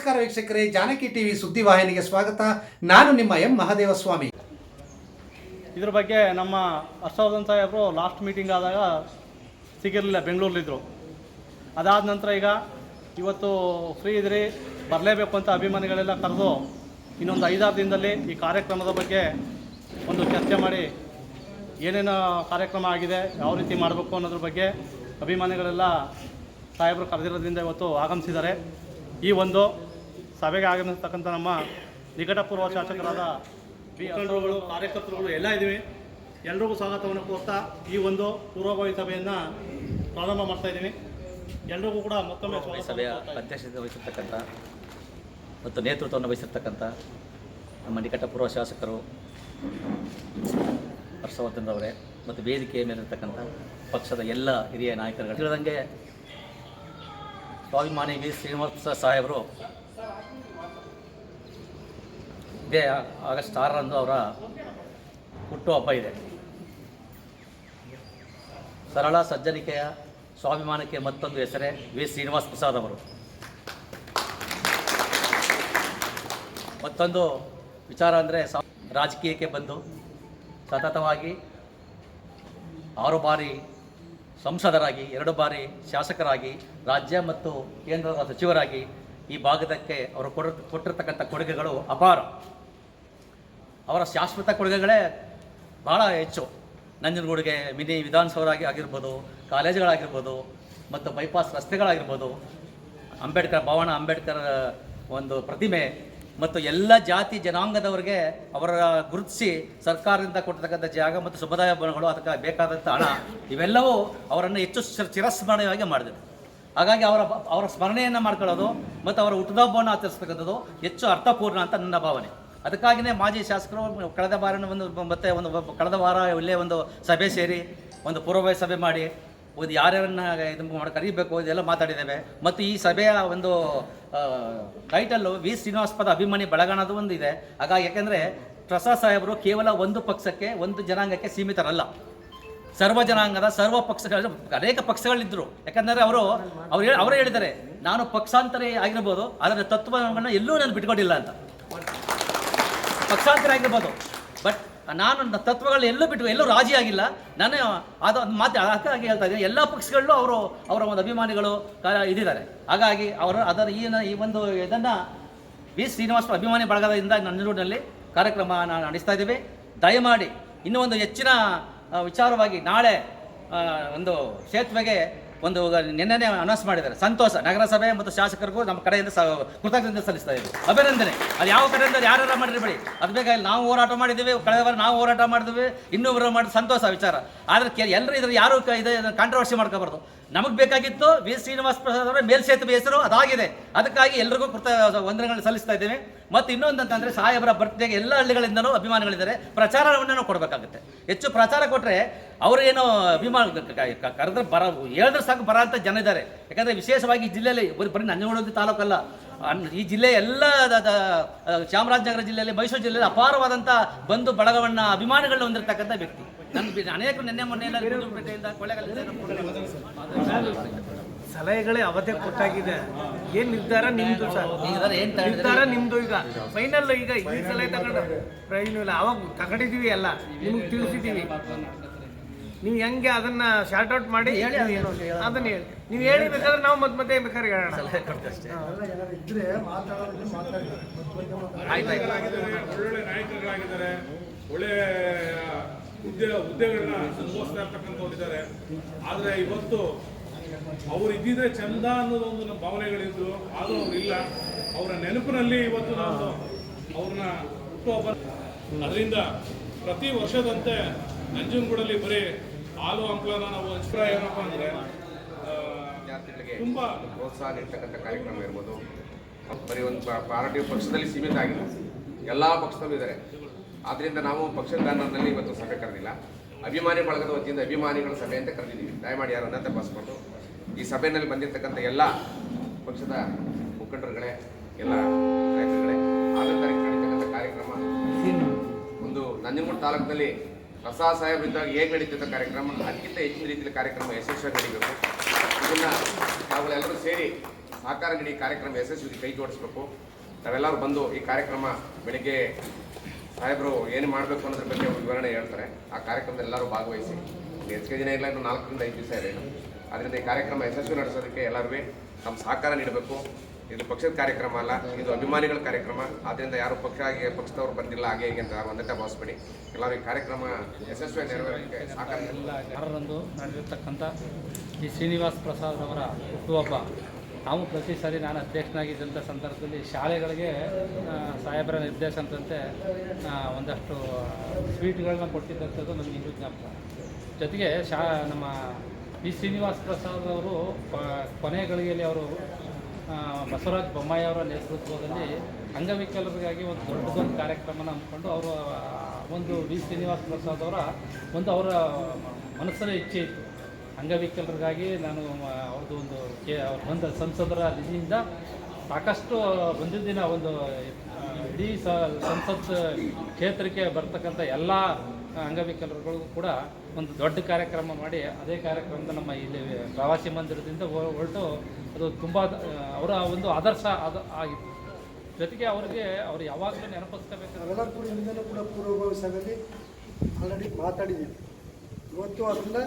ನಮಸ್ಕಾರ ವೀಕ್ಷಕರೇ, ಜಾನಕಿ ಟಿವಿ ಸುದ್ದಿವಾಹಿನಿಗೆ ಸ್ವಾಗತ. ನಾನು ನಿಮ್ಮ ಎಂ ಮಹಾದೇವ ಸ್ವಾಮಿ ಇದ್ರ ಬಗ್ಗೆ ನಮ್ಮ ಹರ್ಷವರ್ಧನ್ ಸಾಹೇಬರು ಲಾಸ್ಟ್ ಮೀಟಿಂಗ್ ಆದಾಗ ಸಿಗಿರಲಿಲ್ಲ ಬೆಂಗಳೂರಲ್ಲಿದ್ದರು ಅದಾದ ನಂತರ ಈಗ ಇವತ್ತು ಫ್ರೀ ಇದ್ರಿ, ಬರಲೇಬೇಕು ಅಂತ ಅಭಿಮಾನಿಗಳೆಲ್ಲ ಕರೆದು ಇನ್ನೊಂದು ಐದಾರು ದಿನದಲ್ಲಿ ಈ ಕಾರ್ಯಕ್ರಮದ ಬಗ್ಗೆ ಒಂದು ಚರ್ಚೆ ಮಾಡಿ ಏನೇನು ಕಾರ್ಯಕ್ರಮ ಆಗಿದೆ, ಯಾವ ರೀತಿ ಮಾಡಬೇಕು ಅನ್ನೋದ್ರ ಬಗ್ಗೆ ಅಭಿಮಾನಿಗಳೆಲ್ಲ ಸಾಹೇಬರು ಕರೆದಿರೋದ್ರಿಂದ ಇವತ್ತು ಆಗಮಿಸಿದ್ದಾರೆ. ಈ ಒಂದು ಸಭೆಗೆ ಆಗಮಿಸ್ತಕ್ಕಂಥ ನಮ್ಮ ನಿಕಟಪೂರ್ವ ಶಾಸಕರಾದ ಮುಖಂಡರುಗಳು ಕಾರ್ಯಕರ್ತರುಗಳು ಎಲ್ಲ ಇದ್ದೀವಿ. ಎಲ್ರಿಗೂ ಸ್ವಾಗತವನ್ನು ಕೋರ್ತಾ ಈ ಒಂದು ಪೂರ್ವಭಾವಿ ಸಭೆಯನ್ನು ಪ್ರಾರಂಭ ಮಾಡ್ತಾ ಇದ್ದೀವಿ. ಎಲ್ರಿಗೂ ಕೂಡ ಮತ್ತೊಮ್ಮೆ ಸಭೆಯ ಅಧ್ಯಕ್ಷತೆ ವಹಿಸಿರ್ತಕ್ಕಂಥ ಮತ್ತು ನೇತೃತ್ವವನ್ನು ವಹಿಸಿರ್ತಕ್ಕಂಥ ನಮ್ಮ ನಿಕಟಪೂರ್ವ ಶಾಸಕರು ಹರ್ಷವರ್ಧನ್ ಅವರೇ ಮತ್ತು ವೇದಿಕೆಯ ಮೇಲಿರ್ತಕ್ಕಂಥ ಪಕ್ಷದ ಎಲ್ಲ ಹಿರಿಯ ನಾಯಕರುಗಳು. ತಿಳಿದಂಗೆ ಸ್ವಾಭಿಮಾನಿ ವಿ ಶ್ರೀನಿವಾಸ ಸಾಹೇಬರು ಇದೇ ಆಗಸ್ಟ್ ಆರರಂದು ಅವರ ಹುಟ್ಟುಹಬ್ಬ ಇದೆ. ಸರಳ ಸಜ್ಜನಿಕೆಯ ಸ್ವಾಭಿಮಾನಕ್ಕೆ ಮತ್ತೊಂದು ಹೆಸರೇ ವಿ. ಶ್ರೀನಿವಾಸ್ ಪ್ರಸಾದ್ ಅವರು. ಮತ್ತೊಂದು ವಿಚಾರ ಅಂದರೆ ರಾಜಕೀಯಕ್ಕೆ ಬಂದು ಸತತವಾಗಿ ಆರು ಬಾರಿ ಸಂಸದರಾಗಿ, ಎರಡು ಬಾರಿ ಶಾಸಕರಾಗಿ, ರಾಜ್ಯ ಮತ್ತು ಕೇಂದ್ರದ ಸಚಿವರಾಗಿ ಈ ಭಾಗದಕ್ಕೆ ಅವರು ಕೊಡ ಕೊಟ್ಟಿರ್ತಕ್ಕಂಥ ಕೊಡುಗೆಗಳು ಅಪಾರ. ಅವರ ಶಾಶ್ವತ ಕೊಡುಗೆಗಳೇ ಭಾಳ ಹೆಚ್ಚು. ನಂಜನಗೂಡಿಗೆ ಮಿನಿ ವಿಧಾನಸೌಧರಾಗಿ ಆಗಿರ್ಬೋದು, ಕಾಲೇಜುಗಳಾಗಿರ್ಬೋದು, ಮತ್ತು ಬೈಪಾಸ್ ರಸ್ತೆಗಳಾಗಿರ್ಬೋದು, ಅಂಬೇಡ್ಕರ್, ಭವನ ಅಂಬೇಡ್ಕರ್ ಒಂದು ಪ್ರತಿಮೆ ಮತ್ತು ಎಲ್ಲ ಜಾತಿ ಜನಾಂಗದವರಿಗೆ ಅವರ ಗುರುತಿಸಿ ಸರ್ಕಾರದಿಂದ ಕೊಟ್ಟಿರ್ತಕ್ಕಂಥ ಜಾಗ ಮತ್ತು ಸಮುದಾಯ ಭವನಗಳು ಅದಕ್ಕೆ ಬೇಕಾದಂಥ ಹಣ, ಇವೆಲ್ಲವೂ ಅವರನ್ನು ಹೆಚ್ಚು ಚಿರಸ್ಮರಣೀಯವಾಗಿ ಮಾಡಿದೆ ಹಾಗಾಗಿ ಅವರ ಅವರ ಸ್ಮರಣೆಯನ್ನು ಮಾಡ್ಕೊಳ್ಳೋದು ಮತ್ತು ಅವರ ಹುಟ್ಟುಹಬ್ಬವನ್ನು ಆಚರಿಸ್ತಕ್ಕಂಥದ್ದು ಹೆಚ್ಚು ಅರ್ಥಪೂರ್ಣ ಅಂತ ನನ್ನ ಭಾವನೆ. ಅದಕ್ಕಾಗಿಯೇ ಮಾಜಿ ಶಾಸಕರು ಕಳೆದ ಬಾರ ಒಂದು ಮತ್ತೆ ಒಂದು ಕಳೆದ ವಾರ ಇಲ್ಲೇ ಒಂದು ಸಭೆ ಸೇರಿ, ಒಂದು ಪೂರ್ವಭಾವಿ ಸಭೆ ಮಾಡಿ ಒಂದು ಯಾರ್ಯಾರನ್ನ ಇದು ಮಾಡಿ, ಕರೀಬೇಕು, ಇದೆಲ್ಲ ಮಾತಾಡಿದ್ದೇವೆ. ಮತ್ತು ಈ ಸಭೆಯ ಒಂದು ಟೈಟಲ್ಲು ವಿ ಶ್ರೀನಿವಾಸಪದ ಅಭಿಮಾನಿ ಬೆಳಗಾಣದು ಒಂದು ಇದೆ. ಹಾಗಾಗಿ ಯಾಕೆಂದರೆ ಪ್ರಸಾದ್ ಸಾಹೇಬರು ಕೇವಲ ಒಂದು ಪಕ್ಷಕ್ಕೆ, ಒಂದು ಜನಾಂಗಕ್ಕೆ ಸೀಮಿತರಲ್ಲ. ಸರ್ವ ಜನಾಂಗದ ಸರ್ವ ಪಕ್ಷಗಳ, ಅನೇಕ ಪಕ್ಷಗಳಿದ್ದರು ಯಾಕಂದರೆ ಅವರು, ಅವ್ರು ಅವರೇ ಹೇಳಿದ್ದಾರೆ, ನಾನು ಪಕ್ಷಾಂತರ ಆಗಿರ್ಬೋದು, ಆದರೆ ತತ್ವವನ್ನು ಎಲ್ಲೂ ನಾನು ಬಿಟ್ಕೊಂಡಿಲ್ಲ ಅಂತ. ಪಕ್ಷಾಂತರ ಆಗಿರ್ಬೋದು ಬಟ್ ನಾನು ನನ್ನ ತತ್ವಗಳು ಎಲ್ಲೂ ಬಿಟ್ಟು ಎಲ್ಲೂ ರಾಜಿ ಆಗಿಲ್ಲ. ನಾನು ಅದು ಒಂದು ಮಾತು ಹಾಗಾಗಿ ಹೇಳ್ತಾ ಇದ್ದೀನಿ. ಎಲ್ಲ ಪಕ್ಷಗಳಲ್ಲೂ ಅವರು, ಅವರ ಒಂದು ಅಭಿಮಾನಿಗಳು ಇದಿದ್ದಾರೆ. ಹಾಗಾಗಿ ಅವರು ಅದರ ಈ ಈ ಒಂದು ಇದನ್ನು ವಿ. ಶ್ರೀನಿವಾಸ ಅಭಿಮಾನಿ ಬಳಗದಿಂದ ನನ್ನೂರಿನಲ್ಲಿ ಕಾರ್ಯಕ್ರಮ ನಾನು ನಡೆಸ್ತಾ ಇದ್ದೀವಿ. ದಯಮಾಡಿ ಇನ್ನೂ ಒಂದು ಹೆಚ್ಚಿನ ವಿಚಾರವಾಗಿ ನಾಳೆ ಒಂದು ಸೇತುವೆಗೆ ಒಂದು ನಿನ್ನೆ ಅನೌನ್ಸ್ ಮಾಡಿದ್ದಾರೆ. ಸಂತೋಷ, ನಗರಸಭೆ ಮತ್ತು ಶಾಸಕರಿಗೂ ನಮ್ಮ ಕಡೆಯಿಂದ ಕೃತಜ್ಞತೆ ಸಲ್ಲಿಸ್ತಾ ಇದ್ದೀವಿ ಅಭಿನಂದನೆ. ಅದು ಯಾವ ಕಡೆಯಿಂದ ಯಾರು ಮಾಡಿರಬೇಡಿ ಅದು ಬೇಕಾಗಿ ನಾವು ಹೋರಾಟ ಮಾಡಿದ್ದೀವಿ, ಕಳೆದ ವಾರ ನಾವು ಹೋರಾಟ ಮಾಡಿದ್ವಿ ಇನ್ನೊಬ್ಬರು ಮಾಡಿ ಸಂತೋಷ ವಿಚಾರ. ಆದರೆ ಎಲ್ಲರೂ ಇದ್ರ ಯಾರು ಇದು ಕಾಂಟ್ರವರ್ಸಿ ಮಾಡ್ಕೋಬಾರ್ದು. ನಮಗೆ ಬೇಕಾಗಿತ್ತು ವಿ ಶ್ರೀನಿವಾಸ ಪ್ರಸಾದ್ ಅವರ ಮೇಲ್ಸೇತುವೆ ಹೆಸರು, ಅದಾಗಿದೆ. ಅದಕ್ಕಾಗಿ ಎಲ್ಲರಿಗೂ ಕೃತ ವಂದನೆಗಳನ್ನು ಸಲ್ಲಿಸ್ತಾ ಇದ್ದೇವೆ ಮತ್ತು ಇನ್ನೊಂದು ಅಂತಂದರೆ ಸಾಹೇಬರ ಬರ್ತ್ಡೇಗೆ ಎಲ್ಲ ಹಳ್ಳಿಗಳಿಂದಲೂ ಅಭಿಮಾನಿಗಳಿದ್ದಾರೆ. ಪ್ರಚಾರವನ್ನು ಕೊಡಬೇಕಾಗುತ್ತೆ. ಹೆಚ್ಚು ಪ್ರಚಾರ ಕೊಟ್ಟರೆ ಅವರೇನೋ ಅಭಿಮಾನ ಕರೆದ್ರೆ ಬರ, ಹೇಳಿದ್ರೆ ಸಾಕು ಬರ ಅಂತ ಜನ ಇದ್ದಾರೆ. ಯಾಕಂದರೆ ವಿಶೇಷವಾಗಿ ಜಿಲ್ಲೆಯಲ್ಲಿ ಬರೀ ಬರೀ ನಂಜನಗೂಡು ತಾಲೂಕಲ್ಲ. ಈ ಜಿಲ್ಲೆ ಎಲ್ಲ ಚಾಮರಾಜನಗರ ಜಿಲ್ಲೆಯಲ್ಲಿ, ಮೈಸೂರು ಜಿಲ್ಲೆಯಲ್ಲಿ ಅಪಾರವಾದಂಥ ಬಂಧು ಬಳಗವನ್ನು ಅಭಿಮಾನಿಗಳನ್ನ ಹೊಂದಿರತಕ್ಕಂಥ ವ್ಯಕ್ತಿ. ನನ್ನ ಅನೇಕರು ನಿನ್ನೆ ಮೊನ್ನೆ ಎಲ್ಲ ಗುಂಡ್ಲುಪೇಟೆಯಿಂದ ಕೊಳ್ಳೇಗಾಲದಿಂದ ಸಲಹೆಗಳೇ ಅವತ್ತೇ ಕೊಟ್ಟಾಗಿದೆ. ಏನ್ ನಿರ್ಧಾರ ನಿಮ್ದು ಸರ್? ನಿರ್ಧಾರ ಏನ್ ತಗೊಂಡ್ರಿ? ನಿರ್ಧಾರ ನಿಮ್ದು ಈಗ. ಫೈನಲ್ ಈಗ ಈ ಸಲಹೆ ತಗೊಂಡು. ಪ್ರಯೋಜನ ಇಲ್ಲ ಅವಾಗ ತಗೊಂಡಿದೀವಿ ಎಲ್ಲ. ನಿಮ್ಗೆ ತಿಳಿಸಿದೀವಿ ನೀವು ಹೆಂಗೆ ಅದನ್ನ ಶಾರ್ಟ್ ಔಟ್ ಮಾಡಿ ಹೇಳಿ. ಅದನ್ನ ಹೇಳಿ ನೀವು ಹೇಳಿ ಬೇಕಾದ್ರೆ ನಾವು ಮತ್ತೆ ಮತ್ತೆ ಬೇಕಾದ್ರೆ ಹೇಳೋಣ. ಸಲಹೆ ಕೊಡ್ತೀವಿ ಅಷ್ಟೇ. ಆಯ್ತು ಆಯ್ತು. ಒಳ್ಳೊಳ್ಳೆ ನಾಯಕರುಗಳಾಗಿದ್ದಾರೆ ಒಳ್ಳೆ ಹುದ್ದೆ ಹುದ್ದೆಗಳನ್ನ ಅನುಭವಿಸ್ತಾ ಇರ್ತಕ್ಕಂಥವ್ರಿದ್ದಾರೆ ಆದರೆ ಇವತ್ತು ಅವ್ರು ಇದ್ದಿದ್ರೆ ಚಂದ ಅನ್ನೋದು ಒಂದು ನಮ್ಮ ಭಾವನೆಗಳಿದ್ರು. ಆದರೂ ಇಲ್ಲ. ಅವರ ನೆನಪಿನಲ್ಲಿ ಇವತ್ತು ನಾವು ಅವ್ರನ್ನ ಹುಟ್ಟುಹಬ್ಬ ಅದರಿಂದ ಪ್ರತಿ ವರ್ಷದಂತೆ ನಂಜನಗೂಡಲ್ಲಿ ಬರೀ ಹಾಲು ಅಂಕಲನ ನಾವು ಅಭಿಪ್ರಾಯ ಏನಪ್ಪ ಅಂದರೆ ತುಂಬಾ ಪ್ರೋತ್ಸಾಹ ನೀಡ್ತಕ್ಕಂಥ ಕಾರ್ಯಕ್ರಮ ಇರ್ಬೋದು. ಬರೀ ಒಂದು ಪಾರ್ಟಿ ಪಕ್ಷದಲ್ಲಿ ಸೀಮಿತ ಆಗಿಲ್ಲ. ಎಲ್ಲ ಪಕ್ಷದಲ್ಲೂ ಇದ್ದಾರೆ. ಆದ್ದರಿಂದ ನಾವು ಪಕ್ಷದ ಬ್ಯಾನರ್ನಲ್ಲಿ ಇವತ್ತು ಸಭೆ ಕರೆದಿಲ್ಲ. ಅಭಿಮಾನಿ ಬಳಗದ ವತಿಯಿಂದ ಅಭಿಮಾನಿಗಳ ಸಭೆ ಅಂತ ಕರೆದಿದ್ದೀವಿ. ದಯಮಾಡಿ ಯಾರನ್ನ ತಪ್ಪಾಸ್ಕೊಂಡು ಈ ಸಭೆಯಲ್ಲಿ ಬಂದಿರತಕ್ಕಂಥ ಎಲ್ಲ ಪಕ್ಷದ ಮುಖಂಡರುಗಳೇ, ಎಲ್ಲ ನಾಯಕರುಗಳೇ ಆರನೇ ತಾರೀಕು ನಡೀತಕ್ಕಂಥ ಕಾರ್ಯಕ್ರಮ. ಒಂದು ನಂಜನಗೂಡು ತಾಲೂಕಿನಲ್ಲಿ ಪ್ರಸಾದ ಸಾಹೇಬ್ ಇದ್ದಾಗ ಹೇಗೆ ನಡೀತಿದ್ದ ಕಾರ್ಯಕ್ರಮ, ಅದಕ್ಕಿಂತ ಹೆಚ್ಚಿನ ರೀತಿಯಲ್ಲಿ ಕಾರ್ಯಕ್ರಮ ಯಶಸ್ವಿಯಾಗಿ ನಡೀಬೇಕು. ಇದನ್ನು ನಾವುಗಳೆಲ್ಲರೂ ಸೇರಿ ಸಹಕಾರ ನೀಡಿ ಕಾರ್ಯಕ್ರಮ ಯಶಸ್ವಿಗೆ ಕೈ ಜೋಡಿಸ್ಬೇಕು. ತಾವೆಲ್ಲರೂ ಬಂದು ಈ ಕಾರ್ಯಕ್ರಮ ಬೆಳಿಗ್ಗೆ ಸಾಹೇಬರು ಏನು ಮಾಡಬೇಕು ಅನ್ನೋದ್ರ ಬಗ್ಗೆ ವಿವರಣೆ ಹೇಳ್ತಾರೆ. ಆ ಕಾರ್ಯಕ್ರಮದಲ್ಲಿ ಎಲ್ಲರೂ ಭಾಗವಹಿಸಿ. ಹೆಚ್ಚಿಗೆ ದಿನ ಇಲ್ಲ ಇನ್ನು ನಾಲ್ಕರಿಂದ ಐದು ದಿವಸ ಇದೆ ಅದರಿಂದ ಈ ಕಾರ್ಯಕ್ರಮ ಯಶಸ್ವಿ ನಡೆಸೋದಕ್ಕೆ ಎಲ್ಲರೂ ನಮ್ಮ ಸಹಕಾರ ನೀಡಬೇಕು. ಇದು ಪಕ್ಷದ ಕಾರ್ಯಕ್ರಮ ಅಲ್ಲ ಇದು ಅಭಿಮಾನಿಗಳ ಕಾರ್ಯಕ್ರಮ. ಆದ್ದರಿಂದ ಯಾರು ಪಕ್ಷ ಆಗಿ ಪಕ್ಷದವ್ರು ಬಂದಿಲ್ಲ ಹಾಗೆ ಹೀಗೆ ಅಂತ ಒಂದಕ್ಕೆ ಭಾವಿಸ್ಬೇಡಿ. ಎಲ್ಲರೂ ಈ ಕಾರ್ಯಕ್ರಮ ಯಶಸ್ವಿ ನೆರವೇರಲಿಕ್ಕೆ ಸಹಕಾರ ನಡೆದಿರ್ತಕ್ಕಂಥ ಈ ಶ್ರೀನಿವಾಸ್ ಪ್ರಸಾದ್ ಅವರ ಹುಟ್ಟುಹಬ್ಬ ನಾವು ಪ್ರತಿ ಸಾರಿ ನಾನು ಅಧ್ಯಕ್ಷನಾಗಿದ್ದಂಥ ಸಂದರ್ಭದಲ್ಲಿ ಶಾಲೆಗಳಿಗೆ ಸಾಹೇಬರ ನಿರ್ದೇಶನದಂತೆ ಒಂದಷ್ಟು ಸ್ವೀಟ್ಗಳನ್ನ ಕೊಟ್ಟಿದ್ದಂಥದ್ದು ನನಗೆ ಇನ್ನೂ ಜ್ಞಾಪಕ. ಜೊತೆಗೆ ಶಾ, ನಮ್ಮ ಬಿ ಶ್ರೀನಿವಾಸ್ ಪ್ರಸಾದ್ ಅವರು ಕೊನೆ ಗಳಿಗೆಯಲ್ಲಿ ಅವರು ಬಸವರಾಜ್ ಬೊಮ್ಮಾಯಿ ಅವರ ನೇತೃತ್ವದಲ್ಲಿ ಅಂಗವಿಕಲರಿಗಾಗಿ ಒಂದು ದೊಡ್ಡದೊಂದು ಕಾರ್ಯಕ್ರಮನ ಹಮ್ಮಿಕೊಂಡು ಅವರು ಒಂದು ವಿ. ಶ್ರೀನಿವಾಸ ಪ್ರಸಾದ್ ಅವರ ಒಂದು ಅವರ ಮನಸ್ಸಿನ ಇಚ್ಛೆ ಇತ್ತು. ಅಂಗವಿಕಲರಿಗಾಗಿ ನಾನು ಅವ್ರದ್ದು ಒಂದು ಕೆ ಅವ್ರು ಬಂದ ಸಂಸದರ ನಿಧಿಯಿಂದ ಸಾಕಷ್ಟು ಒಂದು ಆ, ಇಡೀ ಸ ಸಂಸತ್ ಕ್ಷೇತ್ರಕ್ಕೆ ಬರ್ತಕ್ಕಂಥ ಎಲ್ಲ ಅಂಗವಿಕಲರುಗಳಿಗೂ ಕೂಡ ಒಂದು ದೊಡ್ಡ ಕಾರ್ಯಕ್ರಮ ಮಾಡಿ ಅದೇ ಕಾರ್ಯಕ್ರಮದ ನಮ್ಮ ಇಲ್ಲಿ ಪ್ರವಾಸಿ ಮಂದಿರದಿಂದ ಹೊರಟು ಅದು ತುಂಬ ಅವರ ಒಂದು ಆದರ್ಶ ಅದು ಆಗಿತ್ತು. ಜೊತೆಗೆ ಅವರಿಗೆ ಅವ್ರು ಯಾವಾಗಲೂ ನೆನಪಿಸ್ಕೋಬೇಕು. ಕೂಡ ಪೂರ್ವಭಾವಿ ಆಲ್ರೆಡಿ ಮಾತಾಡಿದ್ದೀವಿ ಇವತ್ತು ಅದನ್ನ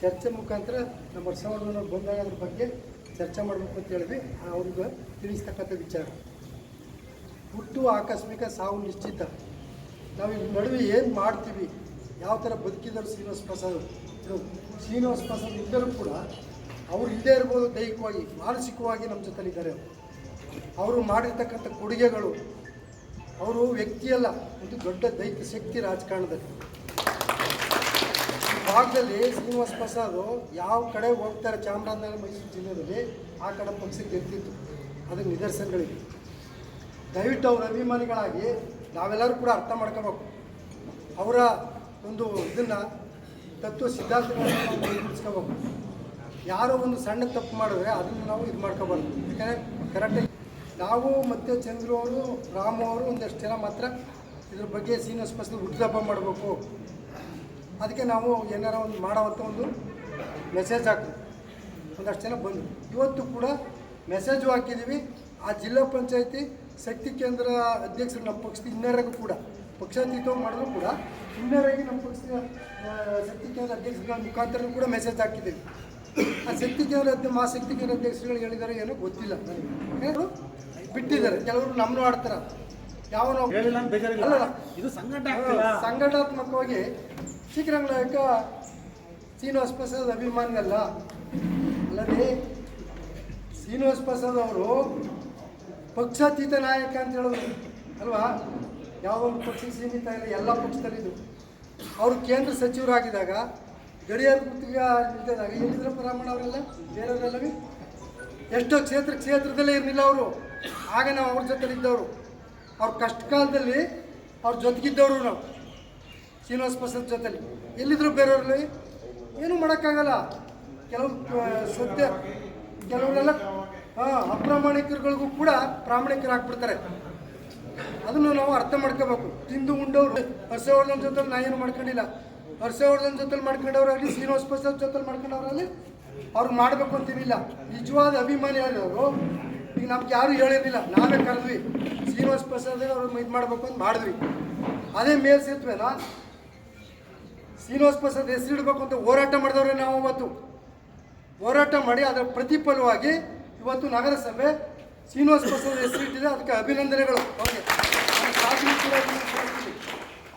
ಚರ್ಚೆ ಮುಖಾಂತರ ನಮ್ಮ ವರ್ಷವರ್ಧನವ್ರು ಬಂದಾಗ ಅದ್ರ ಬಗ್ಗೆ ಚರ್ಚೆ ಮಾಡಬೇಕು ಅಂತ ಹೇಳಿದ್ವಿ ಅವ್ರಿಗೆ ತಿಳಿಸ್ತಕ್ಕಂಥ ವಿಚಾರ. ಹುಟ್ಟು ಆಕಸ್ಮಿಕ ಸಾವು ನಿಶ್ಚಿತ. ನಾವು ಈ ನಡುವೆ ಏನು ಮಾಡ್ತೀವಿ? ಯಾವ ಥರ ಬದುಕಿದ್ರು ಶ್ರೀನಿವಾಸ ಪ್ರಸಾದ್ ಶ್ರೀನಿವಾಸ ಪ್ರಸಾದ್ ಇದ್ದರೂ ಕೂಡ ಅವ್ರು ಇಲ್ಲೇ ಇರ್ಬೋದು ದೈಹಿಕವಾಗಿ, ಮಾನಸಿಕವಾಗಿ ನಮ್ಮ ಜೊತೆಲಿದ್ದಾರೆ ಅವರು ಮಾಡಿರ್ತಕ್ಕಂಥ ಕೊಡುಗೆಗಳು, ಅವರು ವ್ಯಕ್ತಿಯಲ್ಲ, ಒಂದು ದೊಡ್ಡ ದೈಹಿಕ ಶಕ್ತಿ ರಾಜಕಾರಣದಲ್ಲಿ. ಭಾಗದಲ್ಲಿ ಶ್ರೀನಿವಾಸ ಪ್ರಸಾದ್ ಯಾವ ಕಡೆ ಹೋಗ್ತಾರೆ ಚಾಮರಾಜನಗರ, ಮೈಸೂರು ಜಿಲ್ಲೆಯಲ್ಲಿ, ಆ ಕಡೆ ಪಕ್ಷಕ್ಕೆ ಗೆದ್ದಿತ್ತು ಅದಕ್ಕೆ ನಿದರ್ಶನಗಳಿವೆ. ದಯವಿಟ್ಟು ಅವ್ರ ಅಭಿಮಾನಿಗಳಾಗಿ ನಾವೆಲ್ಲರೂ ಕೂಡ ಅರ್ಥ ಮಾಡ್ಕೋಬೇಕು. ಅವರ ಒಂದು ಇದನ್ನು, ತತ್ವ ಸಿದ್ಧಾಂತಗಳನ್ನು ಮೈಗೂಡಿಸ್ಕೋಬೇಕು ಯಾರೋ ಒಂದು ಸಣ್ಣ ತಪ್ಪು ಮಾಡಿದ್ರೆ ಅದನ್ನು ನಾವು ಇದು ಮಾಡ್ಕೋಬಾರ್ದು. ಯಾಕಂದರೆ ಕರೆಕ್ಟಾಗಿ ನಾವು ಮತ್ತು ಚಂದ್ರು ಅವರು, ರಾಮು ಅವರು ಒಂದಷ್ಟು ಜನ ಮಾತ್ರ ಇದ್ರ ಬಗ್ಗೆ ಶ್ರೀನಿವಾಸ ಪ್ರಸಾದ್ ಹುಟ್ಟಿದಬ್ಬ ಮಾಡಬೇಕು. ಅದಕ್ಕೆ ನಾವು ಏನಾರ ಒಂದು ಮಾಡೋವಂಥ ಒಂದು ಮೆಸೇಜ್ ಹಾಕಿದ್ವಿ ಒಂದಷ್ಟು ಜನ ಬಂದರು. ಇವತ್ತು ಕೂಡ ಮೆಸೇಜು ಹಾಕಿದ್ದೀವಿ ಆ ಜಿಲ್ಲಾ ಪಂಚಾಯತಿ ಶಕ್ತಿ ಕೇಂದ್ರ ಅಧ್ಯಕ್ಷರು ನಮ್ಮ ಪಕ್ಷದ ಇನ್ನರಗೂ ಕೂಡ ಪಕ್ಷಾತೀತವಾಗಿ ಮಾಡಿದ್ರು ಕೂಡ ಇನ್ನರಾಗಿ ನಮ್ಮ ಪಕ್ಷದ ಶಕ್ತಿ ಕೇಂದ್ರ ಅಧ್ಯಕ್ಷರ ಮುಖಾಂತರ ಕೂಡ ಮೆಸೇಜ್ ಹಾಕಿದ್ದೀವಿ ಆ ಶಕ್ತಿ ಕೇಂದ್ರ ಅಧ್ಯ ಮಾ ಶಕ್ತಿ ಕೇಂದ್ರ ಅಧ್ಯಕ್ಷರುಗಳು ಹೇಳಿದಾರೆ ಏನೋ ಗೊತ್ತಿಲ್ಲ. ಏನು ಬಿಟ್ಟಿದ್ದಾರೆ. ಕೆಲವರು ನಮ್ಮನ್ನು ಆಡ್ತಾರೆ. ಯಾವ ನಾವು ಸಂಘಟನಾತ್ಮಕವಾಗಿ ನಾಯಕ ಶ್ರೀನಿವಾಸ ಪ್ರಸಾದ್ ಅಭಿಮಾನಿಯಲ್ಲ ಅಲ್ಲದೆ ಶ್ರೀನಿವಾಸ ಪ್ರಸಾದ್ ಅವರು ಪಕ್ಷಾತೀತ ನಾಯಕ ಅಂತ ಹೇಳೋದು ಅಲ್ವಾ? ಯಾವ ಪಕ್ಷಕ್ಕೆ ಸೀಮಿತ ಇಲ್ಲ, ಎಲ್ಲ ಪಕ್ಷದಲ್ಲಿದ್ದು ಅವರು ಕೇಂದ್ರ ಸಚಿವರಾಗಿದ್ದಾಗ, ಗಡಿಯಾರ ಗುತ್ತಿಗೆ ನಿಂತಿದ್ದಾಗ ಏನಿದ್ರು ಬ್ರಾಹ್ಮಣ ಅವರೆಲ್ಲ? ಬೇರೆಯವರೆಲ್ಲವೇ ಎಷ್ಟೋ ಕ್ಷೇತ್ರ ಕ್ಷೇತ್ರದಲ್ಲೇ ಇರಲಿಲ್ಲ ಅವರು. ಆಗ ನಾವು ಅವ್ರ ಜೊತೆ ಇದ್ದವರು ಅವ್ರ ಕಷ್ಟ ಕಾಲದಲ್ಲಿ ಅವ್ರ ಜೊತೆಗಿದ್ದವರು ನಾವು. ಶ್ರೀನಿವಾಸ ಪ್ರಸಾದ್ ಜೊತೆಲಿ. ಎಲ್ಲಿದ್ರು ಬೇರೆಯವ್ರಲ್ಲಿ ಏನೂ ಮಾಡೋಕ್ಕಾಗಲ್ಲ. ಕೆಲವು ಸದ್ಯ ಕೆಲವರೆಲ್ಲ ಅಪ್ರಾಮಾಣಿಕರುಗಳಿಗೂ ಕೂಡ ಪ್ರಾಮಾಣಿಕರಾಗ್ಬಿಡ್ತಾರೆ. ಅದನ್ನು ನಾವು ಅರ್ಥ ಮಾಡ್ಕೋಬೇಕು. ತಿಂದು ಉಂಡವರು. ಹರ್ಷವರ್ಧನ್ ಜೊತೆ ನಾ ಏನು ಮಾಡ್ಕೊಂಡಿಲ್ಲ. ಹರ್ಷವರ್ಧನ್ ಜೊತೆಲಿ ಮಾಡ್ಕೊಂಡವ್ರಾಗಲಿ ಶ್ರೀನಿವಾಸ ಪ್ರಸಾದ್ ಜೊತೆಲಿ ಮಾಡ್ಕೊಂಡವ್ರಾಗಲಿ ಅವ್ರು ಮಾಡಬೇಕು ಅಂತೀನಿಲ್ಲ. ನಿಜವಾದ ಅಭಿಮಾನಿ ಅವರು? ಈಗ ನಮ್ಗೆ ಯಾರು ಹೇಳಿರಲಿಲ್ಲ. ನಾವೇ ಕರೆದ್ವಿ. ಶ್ರೀನಿವಾಸ ಪ್ರಸಾದ್ ಅವ್ರು ಇದು ಮಾಡಬೇಕು ಅಂತ ಮಾಡಿದ್ವಿ. ಅದೇ ಮೇಲ್ ಸೇತುವೆನ ಶ್ರೀನಿವಾಸ ಪ್ರಸಾದ್ ಹೆಸರಿಡಬೇಕು ಅಂತ ಹೋರಾಟ ಮಾಡಿದವ್ರೆ ನಾವು ಅವತ್ತು. ಹೋರಾಟ ಮಾಡಿ ಅದರ ಪ್ರತಿಫಲವಾಗಿ ಇವತ್ತು ನಗರಸಭೆ ಶ್ರೀನಿವಾಸ ಪ್ರಸಾದ್ ಹೆಸರಿಟ್ಟಿದೆ ಅದಕ್ಕೆ ಅಭಿನಂದನೆಗಳು. ಅವ್ರಿಗೆ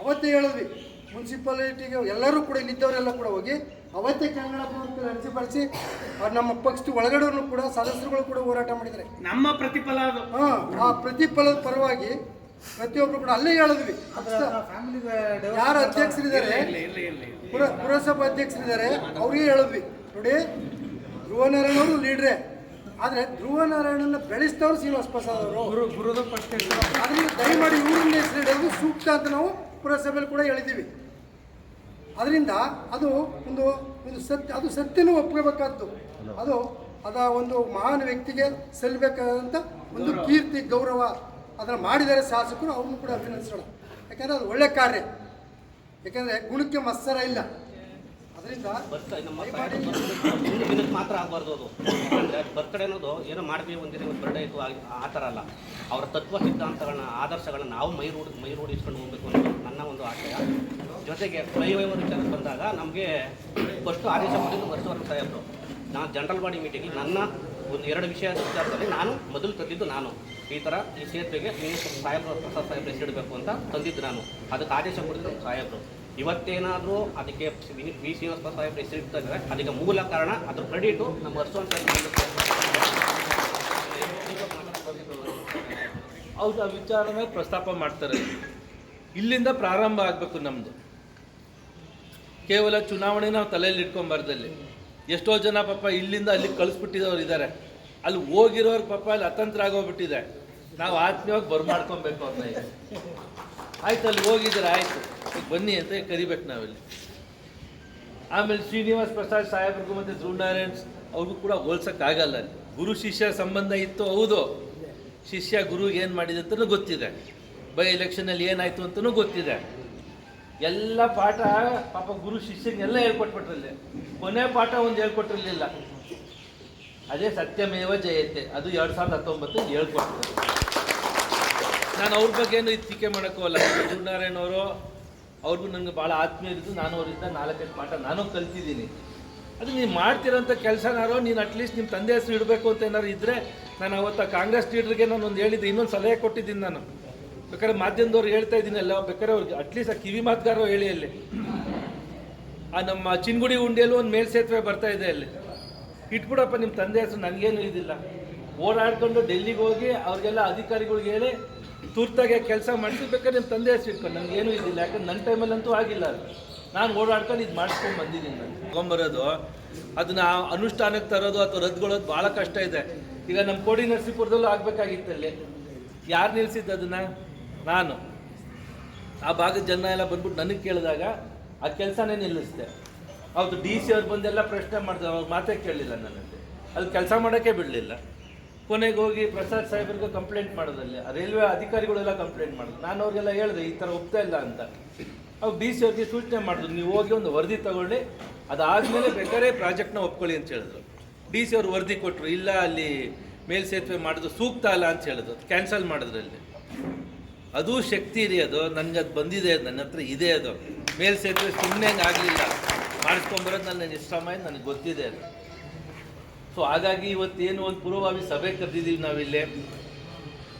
ಅವತ್ತೇ ಹೇಳಿದ್ವಿ. ಮುನ್ಸಿಪಾಲಿಟಿಗೆ ಎಲ್ಲರೂ ಕೂಡ ಇಲ್ಲಿದ್ದವರೆಲ್ಲ ಕೂಡ ಹೋಗಿ ಅವತ್ತೇ ಕನ್ನಡ ಭವನದಲ್ಲಿ ಅರ್ಜಿ ಬಳಸಿ ಅವ್ರು ನಮ್ಮ ಪಕ್ಷದ ಒಳಗಡೆ ಕೂಡ ಸದಸ್ಯರುಗಳು ಕೂಡ ಹೋರಾಟ ಮಾಡಿದ್ದಾರೆ. ನಮ್ಮ ಪ್ರತಿಫಲ ಹಾಂ ಆ ಪ್ರತಿಫಲದ ಪರವಾಗಿ ಪ್ರತಿಯೊಬ್ಬರು ಕೂಡ ಅಲ್ಲೇ ಹೇಳಿದ್ವಿ. ಯಾರು ಅಧ್ಯಕ್ಷರಿದ್ದಾರೆ? ಪುರ ಪುರಸಭಾ ಅಧ್ಯಕ್ಷರಿದ್ದಾರೆ. ಅವ್ರಿಗೆ ಹೇಳಿದ್ವಿ. ನೋಡಿ ಧ್ರುವನಾರಾಯಣ ಅವರು ಲೀಡ್ರೆ. ಆದರೆ ಧ್ರುವನಾರಾಯಣನ ಬೆಳೆಸಿದವರು ಶ್ರೀನಿವಾಸ ಪ್ರಸಾದ್ ಅವರು. ಅದರಿಂದ ದಯಮಾಡಿ ಊರಿನ ಹೆಸರು ಇಡೋದು ಸೂಕ್ತ ಅಂತ ನಾವು ಪುರಸಭೆಯಲ್ಲಿ ಕೂಡ ಹೇಳಿದ್ದೀವಿ. ಅದರಿಂದ ಅದು ಒಂದು ಒಂದು ಸತ್ಯ ಅದು ಸತ್ಯನೂ ಒಪ್ಕೋಬೇಕಾದ್ದು. ಅದು ಅದ ಒಂದು ಮಹಾನ್ ವ್ಯಕ್ತಿಗೆ ಸಲ್ಲಬೇಕಾದಂಥ ಒಂದು ಕೀರ್ತಿ ಗೌರವ. ಅದನ್ನು ಮಾಡಿದರೆ ಶಾಸಕರು ಅವ್ರನ್ನೂ ಕೂಡ ಅಭಿನಂದಿಸೋಣ. ಯಾಕಂದರೆ ಅದು ಒಳ್ಳೆ ಕಾರ್ಯ. ಯಾಕಂದರೆ ಗುಣಕ್ಕೆ ಮತ್ಸರ ಇಲ್ಲ. ಅದರಿಂದ ದಿನಕ್ಕೆ ಮಾತ್ರ ಆಗಬಾರ್ದು ಅದು. ಯಾಕಂದರೆ ಬರ್ತಡೆ ಅನ್ನೋದು ಏನೋ ಮಾಡ್ತೀವಿ ಒಂದಿನ ಒಂದು ಬರ್ಡೇ ಇತ್ತು ಆ- ಥರ ಅಲ್ಲ. ಅವರ ತತ್ವ ಸಿದ್ಧಾಂತಗಳನ್ನ ಆದರ್ಶಗಳನ್ನ ನಾವು ಮೈ ರೂಢಿ ಮೈ ರೂಢಿಸ್ಕೊಂಡು ಹೋಗ್ಬೇಕು ಅನ್ನೋದು ನನ್ನ ಒಂದು ಆಶಯ. ಜೊತೆಗೆ ಫ್ಲೈಓವರ್ ವಿಚಾರಕ್ಕೆ ಬಂದಾಗ ನಮಗೆ ಫಸ್ಟು ಆದೇಶ ಮಾಡಿದ್ದು ವರ್ಷವರ್ಗ ಸಾಹೇಬರು ನಾನು ಜನರಲ್ ಬಾಡಿ ಮೀಟಿಂಗ್ ನನ್ನ ಒಂದು ಎರಡು ವಿಷಯದ ವಿಚಾರದಲ್ಲಿ ನಾನು ಮೊದಲು ತಂದಿದ್ದು ನಾನು. ಈ ಥರ ಈ ಸೇತುವೆಗೆ ನೀವು ಸಾಹೇಬ್ರು ಪ್ರಸಾದ್ ಸಾಹೇಬ್ರು ಹೆಸರಿಡಬೇಕು ಅಂತ ತಂದಿದ್ದು ನಾನು. ಅದಕ್ಕೆ ಆದೇಶ ಕೊಡಿದ್ರು ಸಾಹೇಬ್ರು. ಇವತ್ತೇನಾದರೂ ಅದಕ್ಕೆ ವಿ- ಶ್ರೀನಿವಾಸ ಸಾಹೇಬ್ರು ಹೆಸರಿಡ್ತಾ ಇದ್ದಾರೆ, ಅದಕ್ಕೆ ಮೂಲ ಕಾರಣ ಅದ್ರ ಕ್ರೆಡಿಟು ನಮ್ಮ ವರ್ಷವಂತ ಅವ್ರು ಆ ವಿಚಾರನ ಪ್ರಸ್ತಾಪ ಮಾಡ್ತಾರೆ. ಇಲ್ಲಿಂದ ಪ್ರಾರಂಭ ಆಗಬೇಕು ನಮ್ಮದು ಕೇವಲ ಚುನಾವಣೆ ನಾವು ತಲೆಯಲ್ಲಿ ಇಟ್ಕೊಂಬಾರ್ದಲ್ಲಿ ಎಷ್ಟೋ ಜನ ಪಾಪ ಇಲ್ಲಿಂದ ಅಲ್ಲಿಗೆ ಕಳಿಸ್ಬಿಟ್ಟಿದವ್ರು ಇದ್ದಾರೆ ಅಲ್ಲಿ ಹೋಗಿರೋರು ಪಾಪ ಅಲ್ಲಿ ಅತಂತ್ರ ಆಗೋಗ್ಬಿಟ್ಟಿದೆ. ನಾವು ಆತ್ಮೀಯವಾಗಿ ಬರ್ಮಾಡ್ಕೊಬೇಕು ಅಂತ ಈಗ ಆಯ್ತು, ಅಲ್ಲಿ ಹೋಗಿದ್ರೆ ಆಯ್ತು. ಬನ್ನಿ ಅಂತ ಕರಿಬೇಕು ನಾವಿಲ್ಲಿ. ಆಮೇಲೆ ಶ್ರೀನಿವಾಸ್ ಪ್ರಸಾದ್ ಸಾಹೇಬ್ರಿಗೂ ಮತ್ತು ಧ್ರುವನಾರಾಯಣ್ ಅವ್ರಿಗೂ ಕೂಡ ಹೋಲ್ಸೋಕ್ಕಾಗಲ್ಲ ಗುರು ಶಿಷ್ಯ ಸಂಬಂಧ ಇತ್ತು, ಹೌದು. ಶಿಷ್ಯ ಗುರುಗೆ ಏನು ಮಾಡಿದೆ ಅಂತಲೂ ಗೊತ್ತಿದೆ. ಬೈ ಎಲೆಕ್ಷನಲ್ಲಿ ಏನಾಯಿತು ಅಂತಲೂ ಗೊತ್ತಿದೆ. ಎಲ್ಲ ಪಾಠ ಪಾಪ ಗುರು ಶಿಷ್ಯನೆಲ್ಲ ಹೇಳ್ಕೊಟ್ಬಿಟ್ರಲ್ಲಿ ಕೊನೆ ಪಾಠ ಒಂದು ಹೇಳ್ಕೊಟ್ಟಿರಲಿಲ್ಲ. ಅದೇ ಸತ್ಯಮೇವ ಜಯತೆ. ಅದು ಎರಡು ಸಾವಿರದ ಹತ್ತೊಂಬತ್ತು ಹೇಳ್ಕೊಟ್ರು. ನಾನು ಅವ್ರ ಬಗ್ಗೆ ಏನು ಟೀಕೆ ಮಾಡೋಕ್ಕೋಲ್ಲ ಧ್ರುವನಾರಾಯಣ್ ಅವರು, ಅವ್ರಿಗೂ ನನಗೆ ಭಾಳ ಆತ್ಮೀಯರಿದ್ದು ನಾನು ಅವರಿಂದ ನಾಲ್ಕೈದು ಪಾಠ ನಾನು ಕಲ್ತಿದ್ದೀನಿ. ಅದು ನೀವು ಮಾಡ್ತಿರೋಂಥ ಕೆಲಸನಾರೋ, ನೀನು ಅಟ್ಲೀಸ್ಟ್ ನಿಮ್ಮ ತಂದೆ ಹೆಸರು ಇಡಬೇಕು ಅಂತ ಏನಾದ್ರು ಇದ್ದರೆ ನಾನು ಅವತ್ತು ಕಾಂಗ್ರೆಸ್ ಲೀಡ್ರಿಗೆ ನಾನು ಒಂದು ಹೇಳಿದ್ದೆ, ಇನ್ನೊಂದು ಸಲಹೆ ಕೊಟ್ಟಿದ್ದೀನಿ ನಾನು. ಬೇಕಾದ್ರೆ ಮಾಧ್ಯಮದವ್ರು ಹೇಳ್ತಾ ಇದ್ದೀನಲ್ಲ ಬೇಕಾದ್ರೆ ಅವ್ರಿಗೆ ಅಟ್ಲೀಸ್ಟ್ ಆ ಕಿವಿ ಮಾತುಗಾರರು ಹೇಳಿ ಅಲ್ಲಿ. ಆ ನಮ್ಮ ಚಿನ್ಗುಡಿ ಉಂಡಿಯಲ್ಲೂ ಒಂದು ಮೇಲ್ಸೇತುವೆ ಬರ್ತಾ ಇದೆ ಅಲ್ಲಿ. ಇಟ್ಬಿಡಪ್ಪ ನಿಮ್ಮ ತಂದೆ ಹೆಸರು ನನಗೇನು ಇದಿಲ್ಲ. ಓಡಾಡ್ಕೊಂಡು ಡೆಲ್ಲಿಗೆ ಹೋಗಿ ಅವ್ರಿಗೆಲ್ಲ ಅಧಿಕಾರಿಗಳಿಗೆ ಹೇಳಿ ತುರ್ತಾಗೆ ಕೆಲಸ ಮಾಡಿಸ್ಬೇಕಾದ್ರೆ ನಿಮ್ಮ ತಂದೆ ಹೆಸರು ನನಗೆ ಏನೂ ಇದಿಲ್ಲ, ಯಾಕಂದ್ರೆ ನನ್ನ ಟೈಮಲ್ಲಂತೂ ಆಗಿಲ್ಲ ಅದು. ನಾನು ಓಡಾಡ್ಕೊಂಡು ಇದು ಮಾಡಿಸ್ಕೊಂಡು ಬಂದಿದ್ದೀನಿ ನಾನು. ತೊಗೊಂಬರೋದು, ಅದನ್ನ ಅನುಷ್ಠಾನಕ್ಕೆ ತರೋದು ಅಥವಾ ರದ್ದುಗೊಳ್ಳೋದು ಭಾಳ ಕಷ್ಟ ಇದೆ. ಈಗ ನಮ್ಮ ಕೋಡಿ ನರಸೀಪುರದಲ್ಲೂ ಆಗಬೇಕಾಗಿತ್ತಲ್ಲಿ. ಯಾರು ನಿಲ್ಲಿಸಿದ್ದು ಅದನ್ನು? ನಾನು. ಆ ಭಾಗದ ಜನ ಎಲ್ಲ ಬಂದ್ಬಿಟ್ಟು ನನಗೆ ಕೇಳಿದಾಗ ಆ ಕೆಲಸನೇ ನಿಲ್ಲಿಸಿದೆ. ಹೌದು, ಡಿ ಸಿ ಅವ್ರು ಬಂದೆಲ್ಲ ಪ್ರಶ್ನೆ ಮಾಡಿದ್ರು ಅವ್ರ ಮಾತೇ ಕೇಳಲಿಲ್ಲ ನನ್ನಲ್ಲಿ. ಅಲ್ಲಿ ಕೆಲಸ ಮಾಡೋಕ್ಕೆ ಬಿಡಲಿಲ್ಲ. ಕೊನೆಗೆ ಹೋಗಿ ಪ್ರಸಾದ್ ಸಾಹೇಬ್ರಿಗೂ ಕಂಪ್ಲೇಂಟ್ ಮಾಡೋದಲ್ಲಿ. ರೈಲ್ವೆ ಅಧಿಕಾರಿಗಳೆಲ್ಲ ಕಂಪ್ಲೇಂಟ್ ಮಾಡಿದ್ರು ನಾನು ಅವ್ರಿಗೆಲ್ಲ ಹೇಳಿದೆ, ಈ ಥರ ಒಪ್ತಾ ಇಲ್ಲ ಅಂತ. ಅವ್ರು ಡಿ ಸಿ ಅವ್ರಿಗೆ ಸೂಚನೆ ಮಾಡಿದ್ರು, ನೀವು ಹೋಗಿ ಒಂದು ವರದಿ ತಗೊಳ್ಳಿ, ಅದಾದಮೇಲೆ ಬೇಕಾದ್ರೆ ಪ್ರಾಜೆಕ್ಟ್ನ ಒಪ್ಕೊಳ್ಳಿ ಅಂತ ಹೇಳಿದ್ರು. ಡಿ ಸಿ ಅವರು ವರದಿ ಕೊಟ್ಟರು ಇಲ್ಲ, ಅಲ್ಲಿ ಮೇಲ್ಸೇತುವೆ ಮಾಡಿದ್ರು ಮಾಡೋದು ಸೂಕ್ತ ಅಲ್ಲ ಅಂತ ಹೇಳಿದ್ರು. ಕ್ಯಾನ್ಸಲ್ ಮಾಡಿದ್ರಲ್ಲಿ. ಅದು ಶಕ್ತಿ ರೀ ಅದು ನನಗೆ ಅದು ಬಂದಿದೆ, ನನ್ನ ಹತ್ರ ಇದೆ ಅದು. ಮೇಲ್ಸೇತುವೆ ಸುಮ್ಮನೆ ಆಗಲಿಲ್ಲ. ಮಾಡಿಸ್ಕೊಂಬರೋದು ನನ್ನ ಇಷ್ಟಮ ನನಗೆ ಗೊತ್ತಿದೆ ಅದು. ಸೊ ಹಾಗಾಗಿ ಇವತ್ತೇನು ಒಂದು ಪೂರ್ವಭಾವಿ ಸಭೆ ಕರೆದಿದ್ದೀವಿ ನಾವಿಲ್ಲಿ.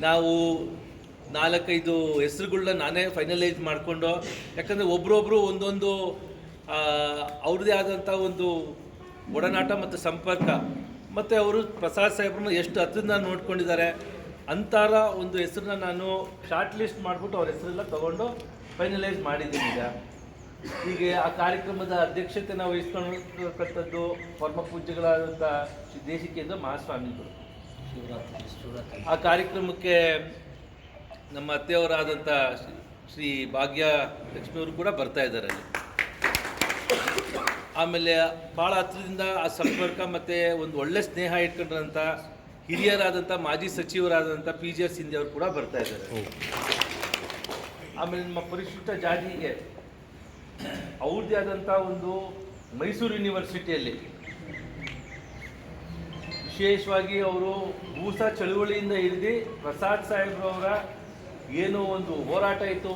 ನಾವು ನಾಲ್ಕೈದು ಹೆಸರುಗಳನ್ನ ನಾನೇ ಫೈನಲೈಸ್ ಮಾಡಿಕೊಂಡು, ಯಾಕಂದರೆ ಒಬ್ರೊಬ್ಬರು ಒಂದೊಂದು ಅವ್ರದ್ದೇ ಆದಂಥ ಒಂದು ಒಡನಾಟ ಮತ್ತು ಸಂಪರ್ಕ. ಮತ್ತು ಅವರು ಪ್ರಸಾದ್ ಸಾಹೇಬ್ರನ್ನ ಎಷ್ಟು ಹತ್ತಿರದ ನೋಡ್ಕೊಂಡಿದ್ದಾರೆ, ಅಂತಾರ ಒಂದು ಹೆಸರನ್ನ ನಾನು ಶಾರ್ಟ್ ಲಿಸ್ಟ್ ಮಾಡಿಬಿಟ್ಟು ಅವ್ರ ಹೆಸರೆಲ್ಲ ತೊಗೊಂಡು ಫೈನಲೈಸ್ ಮಾಡಿದ್ದೀನಿ ಈಗ. ಹೀಗೆ ಆ ಕಾರ್ಯಕ್ರಮದ ಅಧ್ಯಕ್ಷತೆನ ವಹಿಸ್ಕೊಂಡಿರ್ತಕ್ಕಂಥದ್ದು ಪರಮ ಪೂಜ್ಯಗಳಾದಂಥ ಶ್ರೀ ದೇಶಿಕೇಂದ್ರ ಮಹಾಸ್ವಾಮಿಗಳು. ಆ ಕಾರ್ಯಕ್ರಮಕ್ಕೆ ನಮ್ಮ ಅತ್ತೆಯವರಾದಂಥ ಶ್ರೀ- ಶ್ರೀ ಭಾಗ್ಯ ಲಕ್ಷ್ಮಿಯವರು ಕೂಡ ಬರ್ತಾ ಇದ್ದಾರೆ ಅಲ್ಲಿ. ಆಮೇಲೆ ಭಾಳ ಹತ್ರದಿಂದ ಆ ಸಂಪರ್ಕ ಮತ್ತು ಒಂದು ಒಳ್ಳೆ ಸ್ನೇಹ ಇಟ್ಕೊಂಡ್ರಂಥ ಹಿರಿಯರಾದಂಥ ಮಾಜಿ ಸಚಿವರಾದಂಥ ಪಿ ಜಿ ಆರ್ ಸಿಂಧೆ ಅವರು ಕೂಡ ಬರ್ತಾ ಇದ್ದಾರೆ. ಆಮೇಲೆ ನಮ್ಮ ಪರಿಶಿಷ್ಟ ಜಾತಿಗೆ ಅವ್ರದ್ದೇ ಆದಂಥ ಒಂದು ಮೈಸೂರು ಯೂನಿವರ್ಸಿಟಿಯಲ್ಲಿ ವಿಶೇಷವಾಗಿ ಅವರು ಭೂಸ ಚಳುವಳಿಯಿಂದ ಹಿಡಿದು ಪ್ರಸಾದ್ ಸಾಹೇಬ್ರವರ ಏನೋ ಒಂದು ಹೋರಾಟ ಇತ್ತು.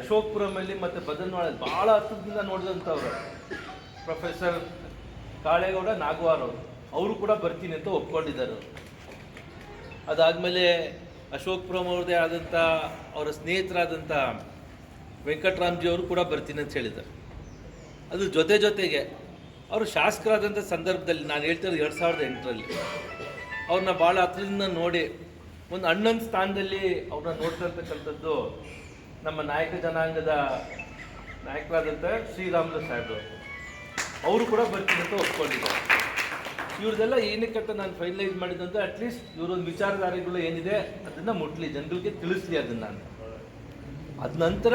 ಅಶೋಕ್ಪುರಮಲ್ಲಿ ಮತ್ತು ಬದನ್ವಾಳಲ್ಲಿ ಭಾಳ ಹತ್ತದಿಂದ ನೋಡಿದಂಥವ್ರು ಪ್ರೊಫೆಸರ್ ಕಾಳೇಗೌಡ, ನಾಗವಾರ್ ಅವರು. ಅವರು ಕೂಡ ಬರ್ತೀನಿ ಅಂತ ಒಪ್ಕೊಂಡಿದ್ದಾರೆ ಅದಾದಮೇಲೆ ಅಶೋಕ್ಪುರಂ ಅವ್ರದ್ದೇ ಆದಂಥ ಅವರ ಸ್ನೇಹಿತರಾದಂಥ ವೆಂಕಟರಾಮ್ಜಿ ಅವರು ಕೂಡ ಬರ್ತೀನಿ ಅಂತ ಹೇಳಿದ್ದಾರೆ. ಅದು ಜೊತೆ ಜೊತೆಗೆ ಅವರು ಶಾಸಕರಾದಂಥ ಸಂದರ್ಭದಲ್ಲಿ ನಾನು ಹೇಳ್ತಿರೋದು ಎರಡು ಸಾವಿರದ ಎಂಟರಲ್ಲಿ. ಅವ್ರನ್ನ ಭಾಳ ಹತ್ರದಿಂದ ನೋಡಿ ಒಂದು ಅಣ್ಣನ ಸ್ಥಾನದಲ್ಲಿ ಅವ್ರನ್ನ ನೋಡ್ತಿರ್ತಕ್ಕಂಥದ್ದು ನಮ್ಮ ನಾಯಕ ಜನಾಂಗದ ನಾಯಕರಾದಂಥ ಶ್ರೀರಾಮುಲು ಸಾಹೇಬರು. ಅವರು ಕೂಡ ಬರ್ತೀನಿ ಅಂತ ಒಪ್ಕೊಂಡಿದ್ದಾರೆ. ಇವ್ರದೆಲ್ಲ ಏನಕ್ಕೆ ಅಂತ ನಾನು ಫೈನಲೈಸ್ ಮಾಡಿದಂದ್ರೆ ಅಟ್ಲೀಸ್ಟ್ ಇವರೊಂದು ವಿಚಾರಧಾರೆಗಳು ಏನಿದೆ ಅದನ್ನು ಮುಟ್ಲಿ. ಜನರಿಗೆ ತಿಳಿಸ್ಲಿ ಅದನ್ನು ನಾನು. ಅದ ನಂತರ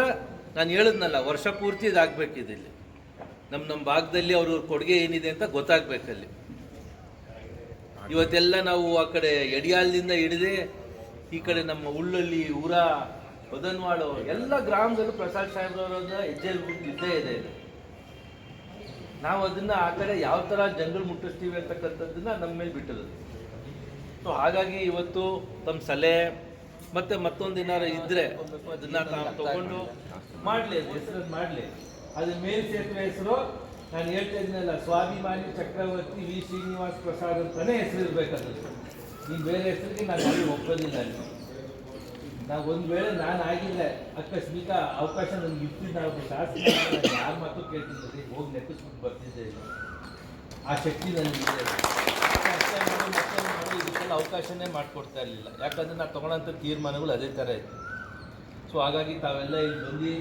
ನಾನು ಹೇಳಿದ್ನಲ್ಲ, ವರ್ಷ ಪೂರ್ತಿ ಇದಾಗಬೇಕಿದೆ ಇಲ್ಲಿ. ನಮ್ಮ ನಮ್ಮ ಭಾಗದಲ್ಲಿ ಅವ್ರ ಕೊಡುಗೆ ಏನಿದೆ ಅಂತ ಗೊತ್ತಾಗಬೇಕಲ್ಲಿ ಇವತ್ತೆಲ್ಲ ನಾವು ಆ ಕಡೆ ಎಡಿಯಾಲ್ದಿಂದ ಹಿಡಿದೆ ಈ ಕಡೆ ನಮ್ಮ ಉಳ್ಳಲ್ಲಿ ಊರ, ಬದನ್ವಾಳು ಎಲ್ಲ ಗ್ರಾಮದಲ್ಲೂ ಪ್ರಸಾದ್ ಸಾಹೇಬ್ರವರ ಹೆಜ್ಜೆಲ್ ಇದ್ದೇ ಇದೆ ಇದು ನಾವು ಅದನ್ನು ಆ ಕಡೆ ಯಾವ ಥರ ಜನಗಳು ಮುಟ್ಟಿಸ್ತೀವಿ ಅಂತಕ್ಕಂಥದ್ದನ್ನ ನಮ್ಮ ಮೇಲೆ ಬಿಟ್ಟದ್ದು ಸೊ ಹಾಗಾಗಿ ಇವತ್ತು ತಮ್ಮ ಸಲಹೆ ಮತ್ತು ಮತ್ತೊಂದು ಏನಾರು ಇದ್ರೆ ಅದನ್ನ ತಗೊಂಡು ಮಾಡಲಿ ಅದು ಹೆಸರು ಮಾಡಲಿ. ಅದು ಮೇಲ್ ಸೇತುವೆ ಹೆಸರು, ನಾನು ಹೇಳ್ತಾ ಇದ್ದೀನಲ್ಲ ಸ್ವಾಭಿಮಾನಿ ಚಕ್ರವರ್ತಿ ವಿ ಶ್ರೀನಿವಾಸ್ ಪ್ರಸಾದ್ ಅಂತಲೇ ಹೆಸರು ಇರಬೇಕದು. ನೀವು ಬೇರೆ ಹೆಸರಿಗೆ ನಾನು ಅಲ್ಲಿ. ಒಪ್ಪೋದಿಲ್ಲ ನಾವು ಒಂದು ವೇಳೆ ನಾನು ಆಗಿಲ್ಲ ಅಕಸ್ಮಿಕ ಅವಕಾಶ ನನಗೆ ಇರ್ತಿದ್ದು ನಾವು ಶಾಸಕ ಯಾರ ಮಾತು ಕೇಳ್ತಿದ್ದೆ ಹೋಗಿ ನೆಟ್ಟಿಸ್ಬಿಟ್ಟು ಬರ್ತಿದ್ದೆ ಆ ಶಕ್ತಿ ನನಗಿದೆ ಅವಕಾಶನೇ ಮಾಡಿಕೊಡ್ತಾ ಇರಲಿಲ್ಲ. ಯಾಕಂದರೆ ನಾನು ತೊಗೊಳ್ಳೋಂಥ ತೀರ್ಮಾನಗಳು ಅದೇ ಥರ ಇತ್ತು. ಸೊ ಹಾಗಾಗಿ ತಾವೆಲ್ಲ ಇಲ್ಲಿ ಬಂದು